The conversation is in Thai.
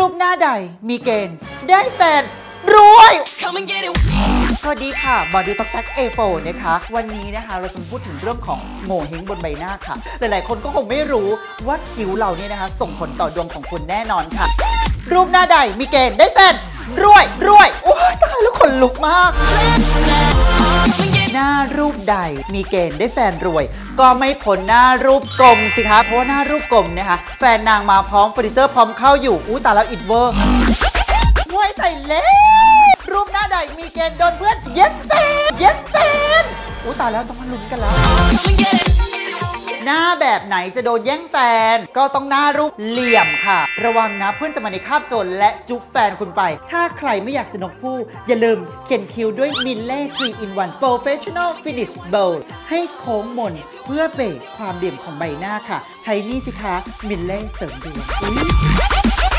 รูปหน้าใดมีเกณฑ์ ได้แฟนรวย Come and get it. สวัสดีค่ะ บอดูต็อกแท็กเอโฟนะคะ วันนี้นะคะเราจะมาพูดถึงเรื่องของโง่เฮงบนใบหน้าค่ะ หลายๆ คนก็คงไม่รู้ว่าคิ้วเราเนี่ยนะคะ ส่งผลต่อดวงของคุณแน่นอนค่ะ รูปหน้าใดมีเกณฑ์ได้แฟนรวยรวยโอ้ยตายแล้วขนลุกมาก Come and get หน้ารูปใด มีเกณฑ์ได้แฟนรวย ก็ไม่ผลนหน้ารูปกลมสิคะ เพราะว่าหน้ารูปกลมเนะคะ แฟนนางมาพร้อมเฟอร์นิเจอร์พร้อมเข้าอยู่ อู้ตาแล้วอิดเวอร์ห้วยใส่เล่รูปหน้าใดมีเกณฑ์โดนเพื่อนเย็นแฟนเย็นแฟนอู้ตาแล้วต้องมาลุ้นกันแล้ว แบบไหนจะโดนแย่งแฟน ก็ต้องหน้ารูปเหลี่ยมค่ะ ระวังนะเพื่อนจะมาในคาบโจรและจุ๊บแฟนคุณไป ถ้าใครไม่อยากสนกผู้ อย่าลืมเขียนคิวด้วยมิลเล่ทรีอินวันโปรเฟชชั่นอลฟินิชโบลให้โค้งมนเพื่อเบรกความเดี่ยมของใบหน้าค่ะ ใช้นี่สิคะมิลเล่เสริมดวงอุ๊ย